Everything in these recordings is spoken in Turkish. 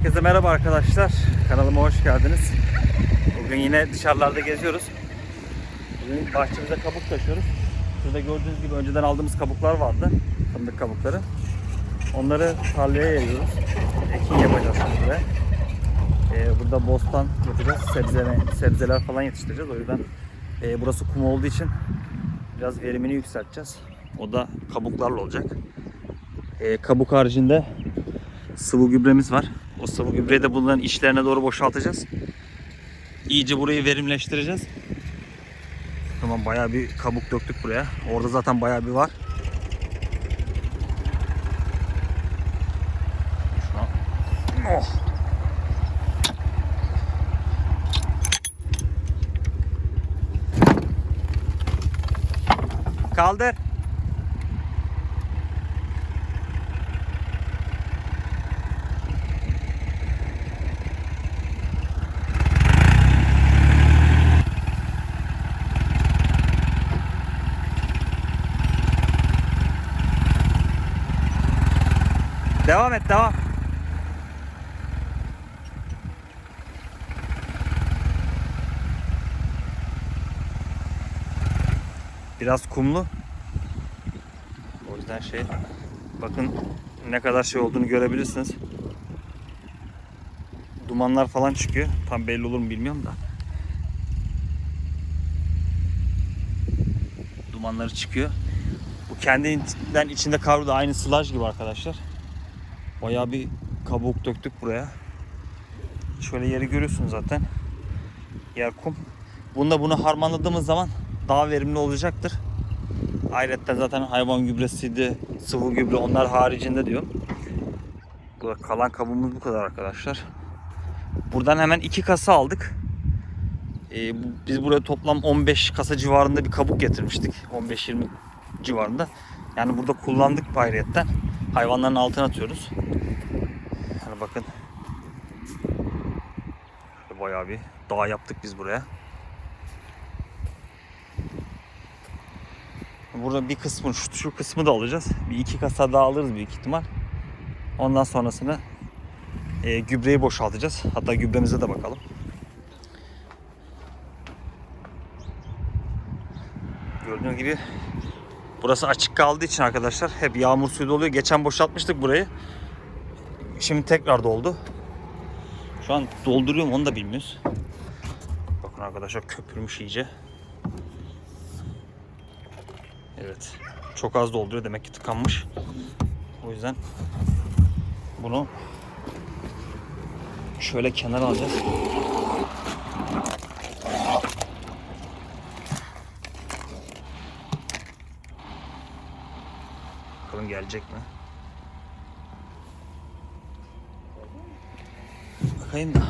Herkese merhaba arkadaşlar. Kanalıma hoş geldiniz. Bugün yine dışarılarda geziyoruz. Bugün bahçemize kabuk taşıyoruz. Şurada gördüğünüz gibi önceden aldığımız kabuklar vardı. Fındık kabukları. Onları tarlaya yayıyoruz. Ekin yapacağız şimdi. Ee, burada bostan yapacağız. Sebze, sebzeler falan yetiştireceğiz. O yüzden e, burası kum olduğu için biraz verimini yükselteceğiz. O da kabuklarla olacak. Ee, kabuk haricinde sıvı gübremiz var. O sıvı gübreyi de bunların içlerine doğru boşaltacağız. İyice burayı verimleştireceğiz. Tamam bayağı bir kabuk döktük buraya. Orada zaten bayağı bir var. Şuna... Oh. Kaldır. Devam et devam. Biraz kumlu. O yüzden şey bakın ne kadar şey olduğunu görebilirsiniz. Dumanlar falan çıkıyor. Tam belli olur mu bilmiyorum da. Dumanları çıkıyor. Bu kendinden içinde kavruldu aynı sılaj gibi arkadaşlar. Bayağı bir kabuk döktük buraya. Şöyle yeri görüyorsunuz zaten. Yer kum. Bunda bunu harmanladığımız zaman daha verimli olacaktır. Ayrıca zaten hayvan gübresiydi, sıvı gübre onlar haricinde diyor. Burada kalan kabuğumuz bu kadar arkadaşlar. Buradan hemen iki kasa aldık. Ee, biz buraya toplam 15 kasa civarında bir kabuk getirmiştik. 15-20 civarında. Yani burada kullandık ayrıyetten. Hayvanların altına atıyoruz. Yani bakın. Bayağı bir dağ yaptık biz buraya. Burada bir kısmı şu, şu kısmı da alacağız. Bir iki kasa daha alırız büyük ihtimal. Ondan sonrasını e, gübreyi boşaltacağız. Hatta gübremize de bakalım. Gördüğünüz gibi burası açık kaldığı için arkadaşlar hep yağmur suyu doluyor. Geçen boşaltmıştık burayı. Şimdi tekrar doldu. Şu an dolduruyorum onu da bilmiyoruz. Bakın arkadaşlar köpürmüş iyice. Evet. Çok az dolduruyor demek ki tıkanmış. O yüzden bunu şöyle kenara alacağız. Gelecek mi? Bakayım da.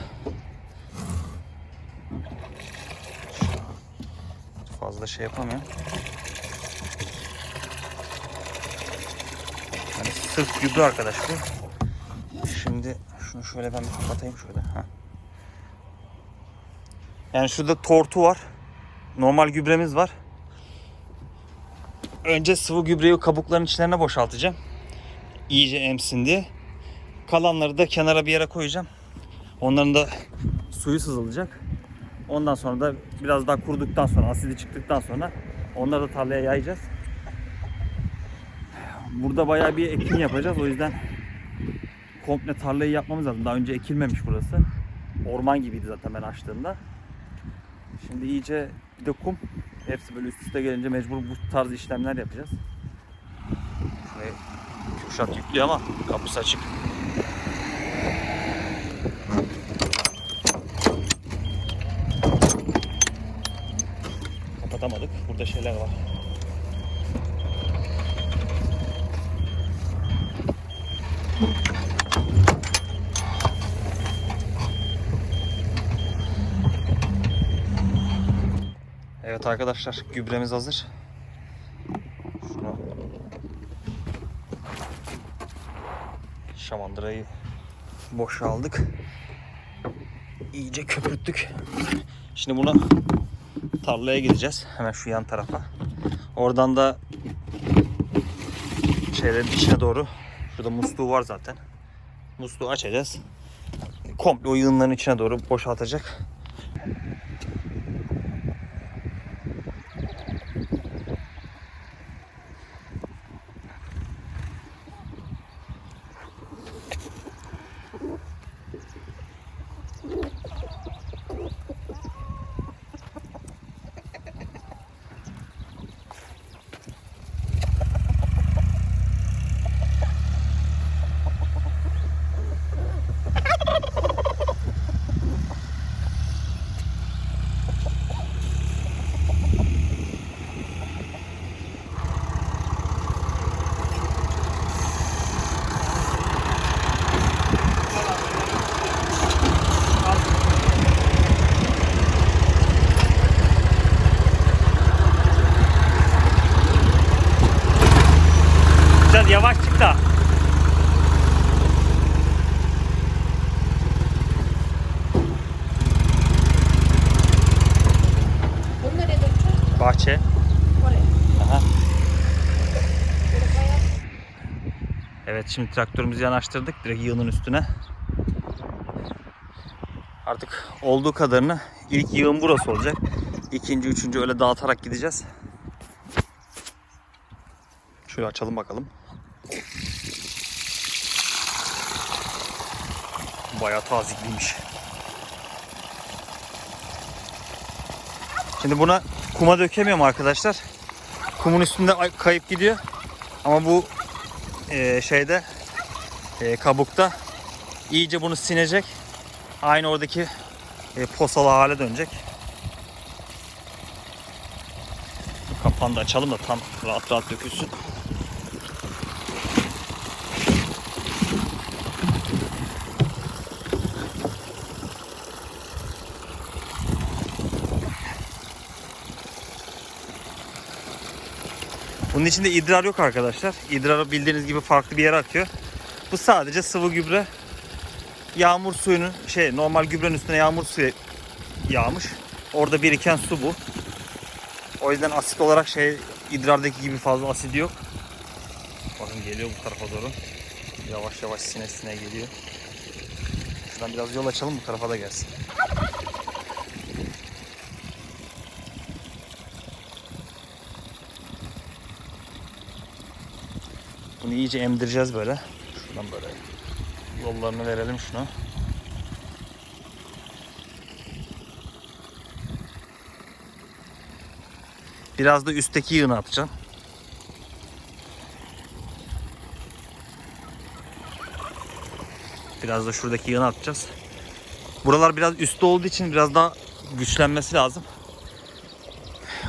Fazla şey yapamıyorum. Yani sırf gübre arkadaş bu. Şimdi şunu şöyle ben bir kapatayım şöyle. Ha. Yani şurada tortu var. Normal gübremiz var. Önce sıvı gübreyi kabukların içlerine boşaltacağım. İyice emsin diye. Kalanları da kenara bir yere koyacağım. Onların da suyu sızılacak. Ondan sonra da biraz daha kuruduktan sonra, asidi çıktıktan sonra onları da tarlaya yayacağız. Burada bayağı bir ekim yapacağız. O yüzden komple tarlayı yapmamız lazım. Daha önce ekilmemiş burası. Orman gibiydi zaten ben açtığımda. Şimdi iyice bir de kum. Hepsi böyle üst üste gelince mecbur bu tarz işlemler yapacağız. Şurayı Kürşat yüklüyor ama kapısı açık. Kapatamadık. Burada şeyler var. Evet arkadaşlar gübremiz hazır. Şunu şamandırayı boşa aldık. İyice köpürttük. Şimdi bunu tarlaya gideceğiz. Hemen şu yan tarafa. Oradan da şeylerin içine doğru şurada musluğu var zaten. Musluğu açacağız. komple o yığınların içine doğru boşaltacak. Biraz yavaş çık da. Bunu nereye dökeceğiz? Bahçe. Oraya. Evet şimdi traktörümüzü yanaştırdık direkt yığının üstüne. Artık olduğu kadarını ilk yığın burası olacak. İkinci, üçüncü öyle dağıtarak gideceğiz. Şöyle açalım bakalım. Bayağı tazikliymiş. Şimdi buna kuma dökemiyorum arkadaşlar. Kumun üstünde ay- kayıp gidiyor. Ama bu e, şeyde e, kabukta iyice bunu sinecek. Aynı oradaki e, posalı hale dönecek. Kapağını da açalım da tam rahat rahat dökülsün. Bunun içinde idrar yok arkadaşlar. İdrar bildiğiniz gibi farklı bir yere akıyor. Bu sadece sıvı gübre. Yağmur suyunun şey normal gübrenin üstüne yağmur suyu yağmış. Orada biriken su bu. O yüzden asit olarak şey idrardaki gibi fazla asidi yok. Bakın geliyor bu tarafa doğru. Yavaş yavaş sine sine geliyor. Şuradan biraz yol açalım bu tarafa da gelsin. Bunu iyice emdireceğiz böyle. Şuradan böyle yollarını verelim şuna. Biraz da üstteki yığını atacağım. Biraz da şuradaki yığını atacağız. Buralar biraz üstte olduğu için biraz daha güçlenmesi lazım.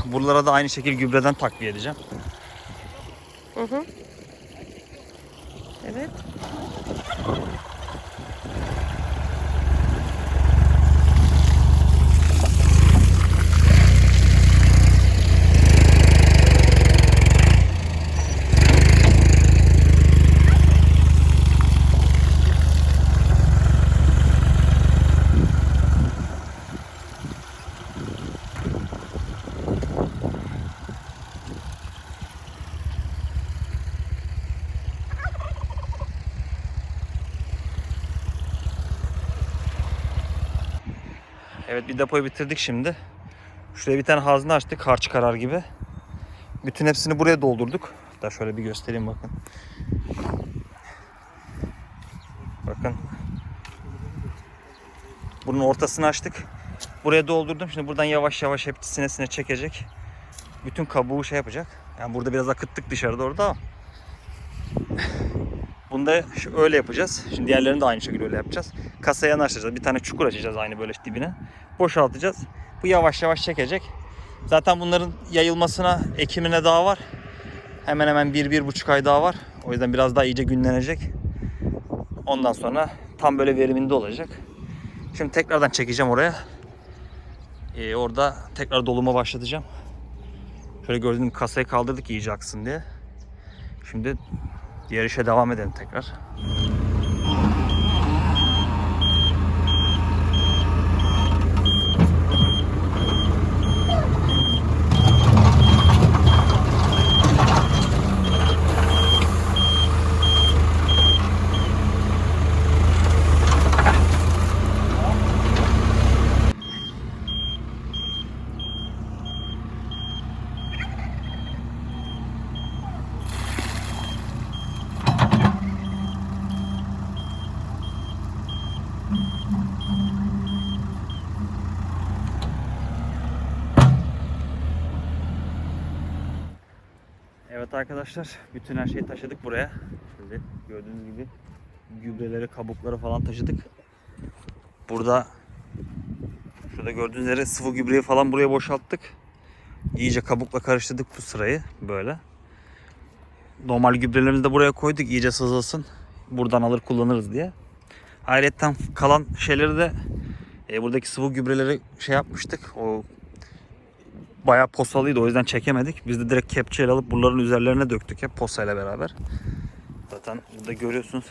Buralara da aynı şekilde gübreden takviye edeceğim. Hı hı. Evet. Evet bir depoyu bitirdik şimdi. Şuraya bir tane hazne açtık harç karar gibi. Bütün hepsini buraya doldurduk. Hatta şöyle bir göstereyim bakın. Bakın. Bunun ortasını açtık. Buraya doldurdum. Şimdi buradan yavaş yavaş hep sinesine çekecek. Bütün kabuğu şey yapacak. Yani burada biraz akıttık dışarıda orada ama. Bunu da şu- öyle yapacağız. Şimdi diğerlerini de aynı şekilde öyle yapacağız. Kasaya yanaştıracağız. Bir tane çukur açacağız aynı böyle dibine. Boşaltacağız. Bu yavaş yavaş çekecek. Zaten bunların yayılmasına, ekimine daha var. Hemen hemen bir, bir buçuk ay daha var. O yüzden biraz daha iyice günlenecek. Ondan sonra tam böyle veriminde olacak. Şimdi tekrardan çekeceğim oraya. Ee, orada tekrar doluma başlatacağım. Şöyle gördüğünüz kasayı kaldırdık iyice aksın diye. Şimdi işe devam edelim tekrar. Evet arkadaşlar, bütün her şeyi taşıdık buraya. Şöyle gördüğünüz gibi gübreleri, kabukları falan taşıdık. Burada şurada gördüğünüz üzere sıvı gübreyi falan buraya boşalttık. İyice kabukla karıştırdık bu sırayı böyle. Normal gübrelerimizi de buraya koyduk iyice sızlasın. Buradan alır kullanırız diye. Ayrıca kalan şeyleri de e, buradaki sıvı gübreleri şey yapmıştık. O bayağı posalıydı o yüzden çekemedik. Biz de direkt kepçeyle alıp buraların üzerlerine döktük hep posayla beraber. Zaten burada görüyorsunuz.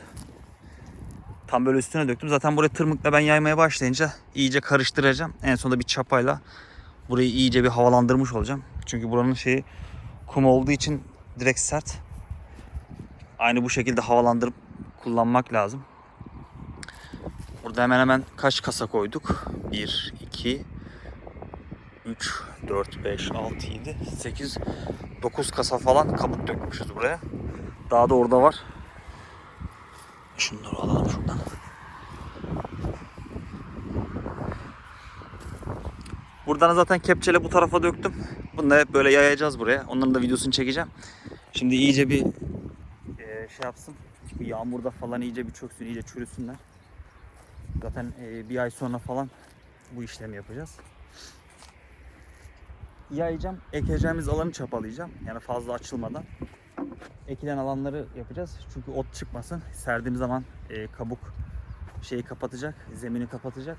Tam böyle üstüne döktüm. Zaten buraya tırmıkla ben yaymaya başlayınca iyice karıştıracağım. En sonunda bir çapayla burayı iyice bir havalandırmış olacağım. Çünkü buranın şeyi kum olduğu için direkt sert. Aynı bu şekilde havalandırıp kullanmak lazım. Burada hemen hemen kaç kasa koyduk? 1, 2, 3, 4, 5, 6, 7, 8, 9 kasa falan kabuk dökmüşüz buraya. Daha da orada var. Şunları alalım şuradan. Buradan zaten kepçeyle bu tarafa döktüm. Bunu da hep böyle yayacağız buraya. Onların da videosunu çekeceğim. Şimdi iyice bir e, şey yapsın. Bu yağmurda falan iyice bir çöksün, iyice çürüsünler. Zaten e, bir ay sonra falan bu işlemi yapacağız. Yayacağım. Ekeceğimiz alanı çapalayacağım. Yani fazla açılmadan. Ekilen alanları yapacağız. Çünkü ot çıkmasın. Serdiğim zaman e, kabuk şeyi kapatacak. Zemini kapatacak.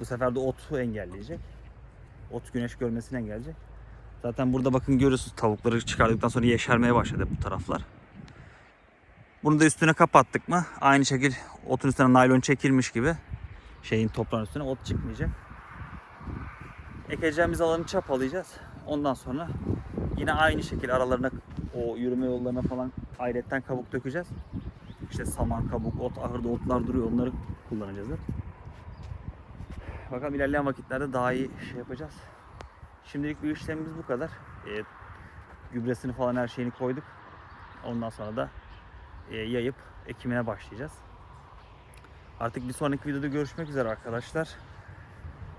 Bu sefer de otu engelleyecek. Ot güneş görmesini engelleyecek. Zaten burada bakın görüyorsunuz tavukları çıkardıktan sonra yeşermeye başladı bu taraflar. Bunu da üstüne kapattık mı aynı şekil otun üstüne naylon çekilmiş gibi şeyin toprağın üstüne ot çıkmayacak. Ekeceğimiz alanı çapalayacağız. Ondan sonra yine aynı şekil aralarına o yürüme yollarına falan ayrıyetten kabuk dökeceğiz. İşte saman, kabuk, ot, ahırda otlar duruyor onları kullanacağız. hep. Bakalım ilerleyen vakitlerde daha iyi şey yapacağız. Şimdilik bir işlemimiz bu kadar. Ee, gübresini falan her şeyini koyduk. Ondan sonra da e, yayıp ekimine başlayacağız. Artık bir sonraki videoda görüşmek üzere arkadaşlar.